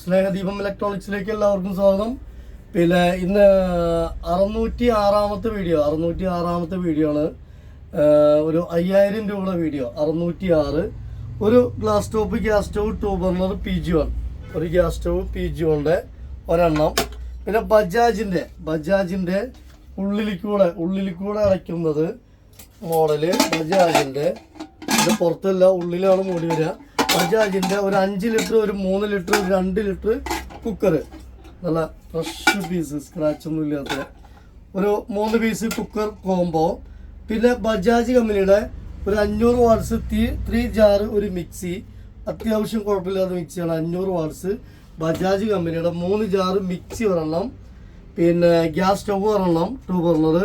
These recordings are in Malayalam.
സ്നേഹദീപം ഇലക്ട്രോണിക്സിലേക്ക് എല്ലാവർക്കും സ്വാഗതം. പിന്നെ ഇന്ന് അറുന്നൂറ്റി ആറാമത്തെ വീഡിയോ അറുന്നൂറ്റി ആറാമത്തെ വീഡിയോ ആണ് ഒരു അയ്യായിരം രൂപയുടെ വീഡിയോ അറുന്നൂറ്റി ആറ് ഒരു glass top gas stove two burner P G one ഒരു ഗ്യാസ് സ്റ്റവ് പി ജി വണ്ടെ ഒരെണ്ണം. പിന്നെ ബജാജിന്റെ ബജാജിന്റെ ഉള്ളിലേക്കൂടെ ഉള്ളിലേക്കൂടെ അടയ്ക്കുന്നത് മോഡൽ ബജാജിന്റെ ഇത് പുറത്തല്ല ഉള്ളിലാണ് മൂടി വരിക. ബജാജിന്റെ ഒരു അഞ്ച് ലിറ്റർ ഒരു മൂന്ന് ലിറ്റർ രണ്ട് ലിറ്റർ കുക്കർ നല്ല ഫ്രഷ് പീസ് സ്ക്രാച്ച് ഒന്നും ഇല്ലാത്ത ഒരു മൂന്ന് പീസ് കുക്കർ കോംബോ പിന്നെ ബജാജ് കമ്പനിയുടെ ഒരു അഞ്ഞൂറ് വാട്സ് ത്രീ ത്രീ ജാർ ഒരു മിക്സി അത്യാവശ്യം കുഴപ്പമില്ലാത്ത മിക്സിയാണ് അഞ്ഞൂറ് വാട്സ് ബജാജ് കമ്പനിയുടെ മൂന്ന് ജാർ മിക്സി ഒരെണ്ണം. പിന്നെ ഗ്യാസ് സ്റ്റവ് ഒരെണ്ണം ടു ബർണർ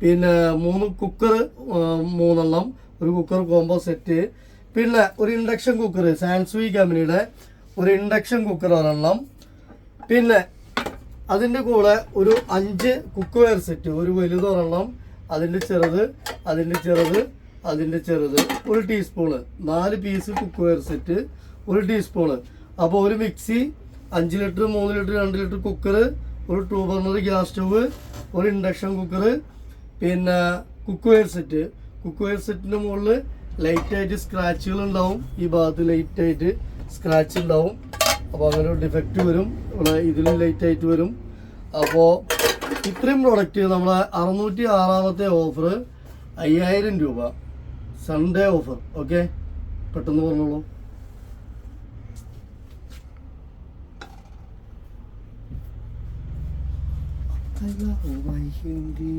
പിന്നെ മൂന്ന് കുക്കർ മൂന്നെണ്ണം. ഒരു കുക്കർ കോംബോ സെറ്റ് പിന്നെ ഒരു ഇൻഡക്ഷൻ കുക്കർ സാൻസ്വി കമ്പനിയുടെ ഒരു ഇൻഡക്ഷൻ കുക്കർ ഒരെണ്ണം. പിന്നെ അതിന്റെ കൂടെ ഒരു അഞ്ച് കുക്ക് വെയർ സെറ്റ് ഒരു വലുത് ഒരെണ്ണം അതിന്റെ ചെറുത് അതിന്റെ ചെറുത് അതിന്റെ ചെറുത്. ഒരു ടീസ്പൂണ് നാല് പീസ് കുക്ക് വെയർ സെറ്റ് ഒരു ടീസ്പൂണ് അപ്പോൾ ഒരു മിക്സി അഞ്ച് ലിറ്റർ മൂന്ന് ലിറ്റർ രണ്ട് ലിറ്റർ കുക്കർ ഒരു ടൂ ബർണർ ഗ്യാസ് സ്റ്റവ് ഒരു ഇൻഡക്ഷൻ കുക്കർ പിന്നെ cookware set cookware സെറ്റിന്റെ മുകളിൽ ലൈറ്റായിട്ട് സ്ക്രാച്ചുകൾ ഉണ്ടാവും ഈ ഭാഗത്ത് ലൈറ്റായിട്ട് സ്ക്രാച്ച് ഉണ്ടാവും അപ്പോൾ അങ്ങനെ ഒരു ഡിഫക്റ്റ് വരും. ഇവിടെ ഇതിലും ലൈറ്റായിട്ട് വരും. അപ്പോൾ ഇത്രയും പ്രോഡക്റ്റ് നമ്മളെ അറുന്നൂറ്റി ആറാമത്തെ ഓഫർ അയ്യായിരം രൂപ. സൺഡേ ഓഫർ ഓക്കെ പെട്ടെന്ന് പറഞ്ഞോളൂ. ഇന്ത്യ